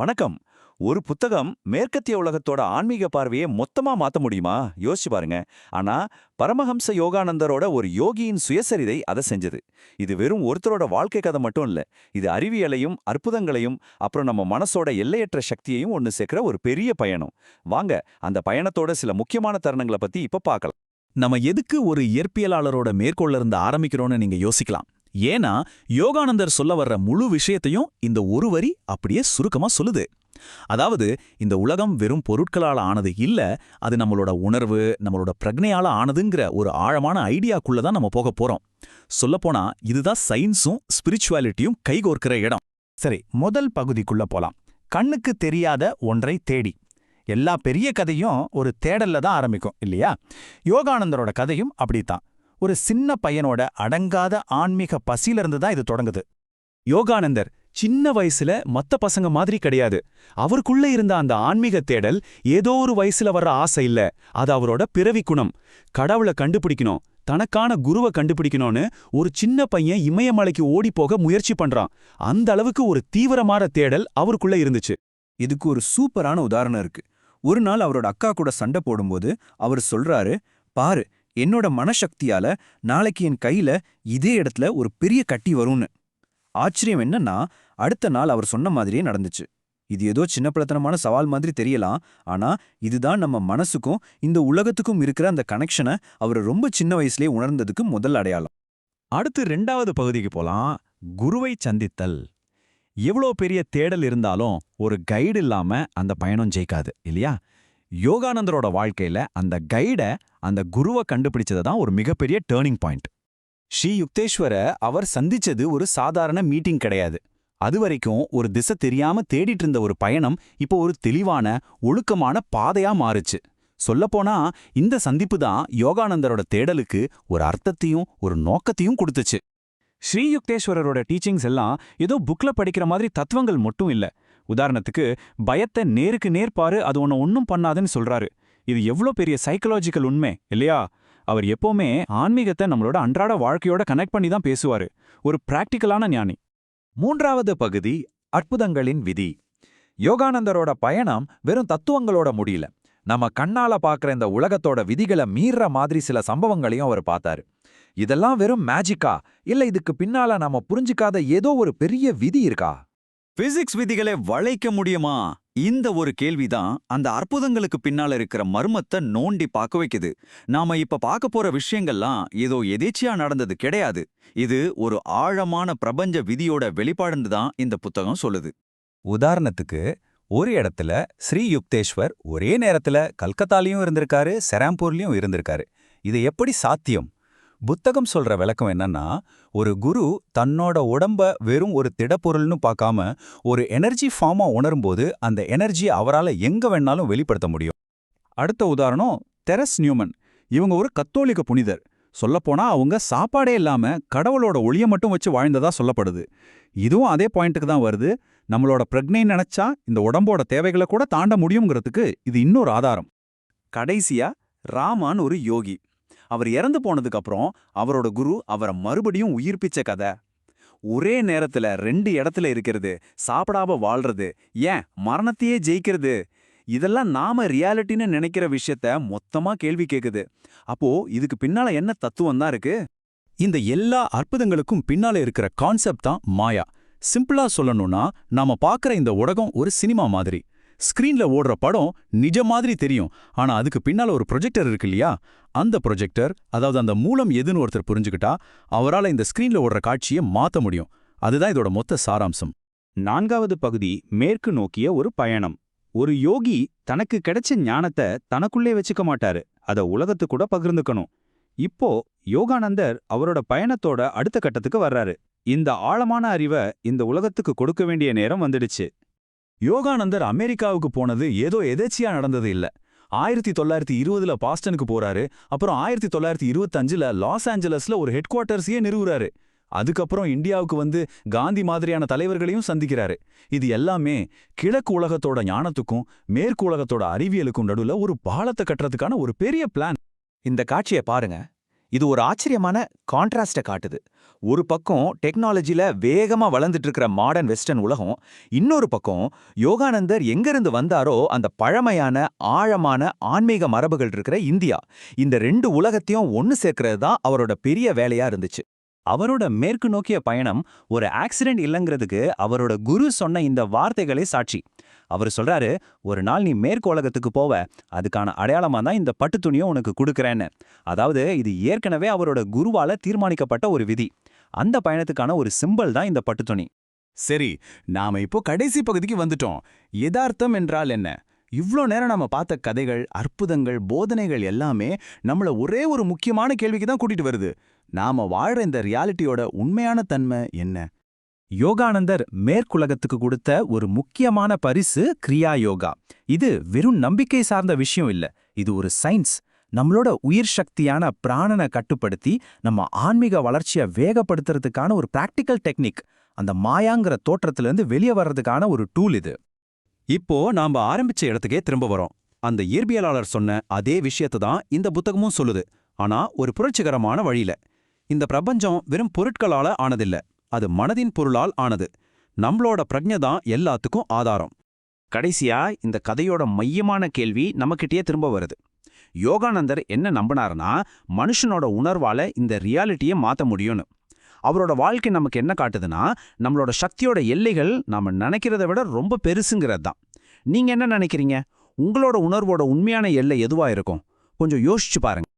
வணக்கம். ஒரு புத்தகம் மேற்கத்திய உலகத்தோட ஆன்மீக பார்வையை மொத்தமா மாத்த முடியுமா? யோசிச்சு பாருங்க. ஆனா பரமஹம்ச யோகானந்தரோட ஒரு யோகியின் சுயசரிதை அதை செஞ்சது. இது வெறும் ஒருத்தரோட வாழ்க்கை கதை மட்டும் இல்ல இது அறிவியலையும் அற்புதங்களையும் அப்புறம் நம்ம மனசோட எல்லையற்ற சக்தியையும் ஒன்னு சேர்க்கிற ஒரு பெரிய பயணம். வாங்க அந்த பயணத்தோட சில முக்கியமான தருணங்களை பத்தி இப்ப பார்க்கலாம். நம்ம எதுக்கு ஒரு இயற்பியலாளரோட மேற்கொள்ள இருந்து ஆரம்பிக்கிறோம்னு நீங்க யோசிக்கலாம். ஏன்னா யோகானந்தர் சொல்ல வர்ற முழு விஷயத்தையும் இந்த ஒரு வரி அப்படியே சுருக்கமா சொல்லுது. அதாவது இந்த உலகம் வெறும் பொருட்களால ஆனது இல்ல அது நம்மளோட உணர்வு நம்மளோட பிரக்னையால ஆனதுங்கிற ஒரு ஆழமான ஐடியாக்குள்ள தான் நம்ம போக போறோம். சொல்லப்போனா இதுதான் சயின்ஸும் ஸ்பிரிச்சுவாலிட்டியும் கைகோர்க்கிற இடம். சரி முதல் பகுதிக்குள்ள போலாம். கண்ணுக்கு தெரியாத ஒன்றை தேடி. எல்லா பெரிய கதையும் ஒரு தேடல்ல தான் ஆரம்பிக்கும் இல்லையா? யோகானந்தரோட கதையும் அப்படித்தான். ஒரு சின்ன பையனோட அடங்காத ஆன்மீக பசியிலிருந்து தான் இது தொடங்குது. யோகானந்தர் சின்ன வயசுல மத்த பசங்க மாதிரி கிடையாது. அவருக்குள்ள இருந்த அந்த ஆன்மீக தேடல் ஏதோ ஒரு வயசுல வர்ற ஆசை இல்ல. அது அவரோட பிறவி குணம். கடவுளை கண்டுபிடிக்கணும் தனக்கான குருவை கண்டுபிடிக்கணும்னு ஒரு சின்ன பையன் இமயமலைக்கு ஓடி போக முயற்சி பண்றான். அந்த அளவுக்கு ஒரு தீவிரமான தேடல் அவருக்குள்ள இருந்துச்சு. இதுக்கு ஒரு சூப்பரான உதாரணம் இருக்கு. ஒரு நாள் அவரோட அக்கா கூட சண்டை போடும்போது அவர் சொல்றாரு பாரு என்னோட மனசக்தியால நாளைக்கு என் கையில இதே இடத்துல ஒரு பெரிய கட்டி வரும்னு. ஆச்சரியம் என்னன்னா அடுத்த நாள் அவர் சொன்ன மாதிரியே நடந்துச்சு. இது ஏதோ சின்னப்பிள்ளத்தனமான சவால் மாதிரி தெரியலாம் ஆனா இதுதான் நம்ம மனசுக்கும் இந்த உலகத்துக்கும் இருக்கிற அந்த கனெக்ஷனை அவர் ரொம்ப சின்ன வயசுலயே உணர்ந்ததுக்கு முதல் அடையாளம். அடுத்து ரெண்டாவது பகுதிக்கு போலாம். குருவை சந்தித்தல். எவ்வளோ பெரிய தேடல் இருந்தாலும் ஒரு கைடு இல்லாம அந்த பயணம் ஜெயிக்காது இல்லையா? யோகானந்தரோட வாழ்க்கையில அந்த கைட அந்த குருவை கண்டுபிடிச்சது தான் ஒரு மிகப்பெரிய டேர்னிங் பாயிண்ட் ஸ்ரீ யுக்தேஸ்வரை அவர் சந்திச்சது ஒரு சாதாரண மீட்டிங் கிடையாது. அது வரைக்கும் ஒரு திசை தெரியாம தேடிட்டு இருந்த ஒரு பயணம் இப்போ ஒரு தெளிவான ஒழுக்கமான பாதையா மாறுச்சு. சொல்லப்போனா இந்த சந்திப்பு தான் யோகானந்தரோட தேடலுக்கு ஒரு அர்த்தத்தையும் ஒரு நோக்கத்தையும் கொடுத்துச்சு. ஸ்ரீயுக்தேஸ்வரரோட டீச்சிங்ஸ் எல்லாம் ஏதோ புக்ல படிக்கிற மாதிரி தத்துவங்கள் மட்டும் இல்ல. உதாரணத்துக்கு பயத்தை நேருக்கு நேர் பாரு அது உன்னை ஒன்னும் பண்ணாதுன்னு சொல்றாரு. இது எவ்வளோ பெரிய சைக்கலாஜிக்கல் உண்மை இல்லையா? அவர் எப்பவுமே ஆன்மீகத்தை நம்மளோட அன்றாட வாழ்க்கையோட கனெக்ட் பண்ணி தான் பேசுவாரு. ஒரு பிராக்டிக்கலான ஞானி. மூன்றாவது பகுதி அற்புதங்களின் விதி. யோகானந்தரோட பயணம் வெறும் தத்துவங்களோட முடியல. நம்ம கண்ணால பார்க்குற இந்த உலகத்தோட விதிகளை மீற மாதிரி சில சம்பவங்களையும் அவர் பார்த்தாரு. இதெல்லாம் வெறும் மேஜிக்கா இல்ல இதுக்கு பின்னால நாம புரிஞ்சுக்காத ஏதோ ஒரு பெரிய விதி இருக்கா? பிசிக்ஸ் விதிகளை வளைக்க முடியுமா? இந்த ஒரு கேள்விதான் அந்த அற்புதங்களுக்கு பின்னால இருக்கிற மர்மத்தை நோண்டி பார்க்க வைக்குது. நாம இப்ப பார்க்க போற விஷயங்கள்லாம் ஏதோ எதேச்சியா நடந்தது கிடையாது. இது ஒரு ஆழமான பிரபஞ்ச விதியோட வெளிப்பாடுன்னு தான் இந்த புத்தகம் சொல்லுது. உதாரணத்துக்கு ஒரு இடத்துல ஸ்ரீ யுக்தேஸ்வர் ஒரே நேரத்துல கல்கத்தாலையும் இருந்திருக்காரு செராம்பூர்லயும் இருந்திருக்காரு. இது எப்படி சாத்தியம்? புத்தகம் சொல்ற விளக்கம் என்னன்னா ஒரு குரு தன்னோட உடம்ப வெறும் ஒரு திடப்பொருள்னு பார்க்காம ஒரு எனர்ஜி ஃபார்மா உணரும்போது அந்த எனர்ஜியை அவரால் எங்க வேணாலும் வெளிப்படுத்த முடியும். அடுத்த உதாரணம் தெரஸ் நியூமன். இவங்க ஒரு கத்தோலிக்க புனிதர். சொல்லப்போனா அவங்க சாப்பாடே இல்லாம கடவுளோட ஒளிய மட்டும் வச்சு வாழ்ந்ததா சொல்லப்படுது. இதுவும் அதே பாயிண்ட்டுக்கு தான் வருது. நம்மளோட பிரக்னை நினைச்சா இந்த உடம்போட தேவைகளை கூட தாண்ட முடியுங்கிறதுக்கு இது இன்னொரு ஆதாரம். கடைசியா ராமான் ஒரு யோகி. அவர் இறந்து போனதுக்கு அப்புறம் அவரோட குரு அவரை மறுபடியும் உயிர்ப்பிச்ச கதை. ஒரே நேரத்துல ரெண்டு இடத்துல இருக்கிறது சாப்பிடாம வாழ்றது ஏன் மரணத்தையே ஜெயிக்கிறது? இதெல்லாம் நாம ரியாலிட்டின்னு நினைக்கிற விஷயத்த மொத்தமா கேள்வி கேக்குது. அப்போ இதுக்கு பின்னால என்ன தத்துவம் தான் இருக்கு? இந்த எல்லா அற்புதங்களுக்கும் பின்னால இருக்கிற கான்செப்ட் தான் மாயா. சிம்பிளா சொல்லணும்னா நாம பாக்குற இந்த உலகம் ஒரு சினிமா மாதிரி. ஸ்கிரீன்ல ஓடுற படம் நிஜ மாதிரி தெரியும். ஆனா அதுக்கு பின்னால ஒரு ப்ரொஜெக்டர் இருக்கு இல்லையா? அந்த ப்ரொஜெக்டர் அதாவது அந்த மூலம் எதுன்னு ஒருத்தர் புரிஞ்சுக்கிட்டா அவரால் இந்த ஸ்கிரீன்ல ஓடுற காட்சியை மாத்த முடியும். அதுதான் இதோட மொத்த சாராம்சம். நான்காவது பகுதி மேற்கு நோக்கிய ஒரு பயணம். ஒரு யோகி தனக்கு கிடைச்ச ஞானத்தை தனக்குள்ளே வச்சுக்க மாட்டாரு. அத உலகத்து கூட பகிர்ந்துக்கணும். இப்போ யோகானந்தர் அவரோட பயணத்தோட அடுத்த கட்டத்துக்கு வர்றாரு. இந்த ஆழமான அறிவை இந்த உலகத்துக்கு கொடுக்க வேண்டிய நேரம் வந்துடுச்சு. யோகானந்தர் அமெரிக்காவுக்கு போனது ஏதோ எதேச்சியா நடந்தது இல்ல. ஆயிரத்தி தொள்ளாயிரத்தி இருபதுல பாஸ்டனுக்கு போறாரு. அப்புறம் ஆயிரத்தி தொள்ளாயிரத்தி இருபத்தஞ்சுல லாஸ் ஏஞ்சலஸ்ல ஒரு ஹெட் குவார்ட்டர்ஸையே நிறுவுறாரு. அதுக்கப்புறம் இந்தியாவுக்கு வந்து காந்தி மாதிரியான தலைவர்களையும் சந்திக்கிறாரு. இது எல்லாமே கிழக்கு உலகத்தோட ஞானத்துக்கும் மேற்கு உலகத்தோட அறிவியலுக்கும் நடுவுல ஒரு பாலத்தை கட்டுறதுக்கான ஒரு பெரிய பிளான். இந்த காட்சியை பாருங்க. இது ஒரு ஆச்சரியமான கான்ட்ராஸ்ட காட்டுது. ஒரு பக்கம் டெக்னாலஜில வேகமா வளர்ந்துட்டு இருக்கிற மாடர்ன் வெஸ்டர்ன் உலகம் இன்னொரு பக்கம் யோகானந்தர் எங்கிருந்து வந்தாரோ அந்த பழமையான ஆழமான ஆன்மீக மரபுகள் இருக்கிற இந்தியா. இந்த ரெண்டு உலகத்தையும் ஒன்னு சேர்க்கிறது தான் அவரோட பெரிய வேலையா இருந்துச்சு. அவரோட மேற்கு நோக்கிய பயணம் ஒரு ஆக்சிடென்ட் இல்லைங்கிறதுக்கு அவரோட குரு சொன்ன இந்த வார்த்தைகளே சாட்சி. அவர் சொல்றாரு ஒரு நாள் நீ மேற்கு போவ அதுக்கான அடையாளமா தான் இந்த பட்டு துணியை உனக்கு கொடுக்கறேன்னு. அதாவது இது ஏற்கனவே அவரோட குருவால தீர்மானிக்கப்பட்ட ஒரு விதி. அந்த பயணத்துக்கான ஒரு சிம்பல் தான் இந்த பட்டு துணி. சரி நாம இப்போ கடைசி பகுதிக்கு வந்துட்டோம். யதார்த்தம் என்றால் என்ன? இவ்ளோ நேரம் நாம பார்த்த கதைகள் அற்புதங்கள் போதனைகள் எல்லாமே நம்மள ஒரே ஒரு முக்கியமான கேள்விக்கு தான் கூட்டிட்டு வருது. நாம வாழ்ற இந்த ரியாலிட்டியோட உண்மையான தன்மை என்ன? யோகானந்தர் மேற்குலகத்துக்கு கொடுத்த ஒரு முக்கியமான பரிசு கிரியா யோகா. இது வெறும் நம்பிக்கை சார்ந்த விஷயம் இல்ல. இது ஒரு சயின்ஸ். நம்மளோட உயிர் சக்தியான பிராணனை கட்டுப்படுத்தி நம்ம ஆன்மீக வளர்ச்சியை வேகப்படுத்துறதுக்கான ஒரு பிராக்டிக்கல் டெக்னிக் அந்த மாயாங்கிற தோற்றத்திலிருந்து வெளியே வர்றதுக்கான ஒரு டூல் இது. இப்போ நாம ஆரம்பிச்ச இடத்துக்கே திரும்ப வரோம். அந்த இயற்பியலாளர் சொன்ன அதே விஷயத்தை தான் இந்த புத்தகமும் சொல்லுது. ஆனா ஒரு புரட்சிகரமான வழியில. இந்த பிரபஞ்சம் வெறும் பொருட்களால ஆனதில்ல. அது மனதின் பொருளால் ஆனது. நம்மளோட பிரஜை தான் எல்லாத்துக்கும் ஆதாரம். கடைசியா இந்த கதையோட மையமான கேள்வி நம்மகிட்டயே திரும்ப வருது. யோகானந்தர் என்ன நம்பினாருன்னா மனுஷனோட உணர்வால இந்த ரியாலிட்டியை மாத்த முடியும்னு. அவரோட வாழ்க்கை நமக்கு என்ன காட்டுதுன்னா நம்மளோட சக்தியோட எல்லைகள் நாம நினைக்கிறத விட ரொம்ப பெருசுங்கிறது தான். நீங்க என்ன நினைக்கிறீங்க? உங்களோட உணர்வோட உண்மையான எல்லை எதுவா இருக்கும்? கொஞ்சம் யோசிச்சு பாருங்க.